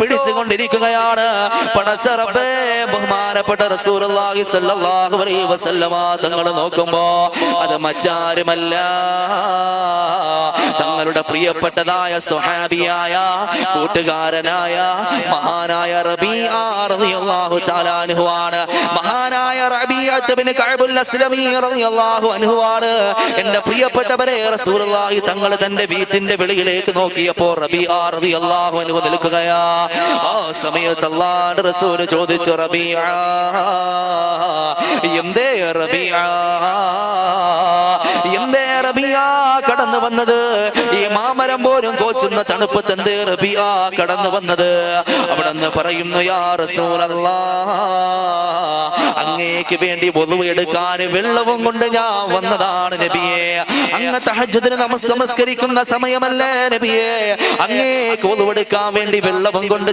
പിടിച്ചുകൊണ്ടിരിക്കുകയാണ്. പടച്ചറബേ ബഹുമാനപ്പെട്ട റസൂലുള്ളാഹി സ്വല്ലല്ലാഹു അലൈഹി വസല്ലമ തങ്ങൾ നോക്കുമ്പോ അത് മറ്റാരുമല്ല. തങ്ങളുടെ പ്രിയപ്പെട്ടതായ സ്വഹാബിയായ കൂട്ടുകാരനായ മഹാനായ റബി അൻഹു ആണ് മഹാനായ ആണ് എന്റെ പ്രിയപ്പെട്ടവരെ റസൂലുള്ളാഹി തങ്ങൾ തന്റെ വീട്ടിന്റെ വെളിയിലേക്ക് നോക്കിയപ്പോൾ റബി റളിയല്ലാഹു അൻഹു നിൽക്കുകയാ. ആ സമയത്ത് അല്ലാഹുവിന്റെ റസൂൽ ചോദിച്ചു റബിയാ എന്തേ എന്തേ റബിയ കടന്നു വന്നത്. ഈ മാമരം പോലും കോച്ചുന്ന തണുപ്പ് തന്തേ റബിയ കടന്നു വന്നത്? അവിടെ നിന്ന് പറയുന്നു യാ റസൂലല്ലാ അങ്ങേക്ക് വേണ്ടി ഒതുവ് എടുക്കാൻ വെള്ളവും കൊണ്ട് ഞാൻ വന്നതാണ് നബിയെ. അങ്ങ് തഹജത്തിന് നമസ് നമസ്കരിക്കുന്ന സമയമല്ലേ നബിയെ? അങ്ങേക്ക് ഒതുവെടുക്കാൻ വേണ്ടി വെള്ളവും കൊണ്ട്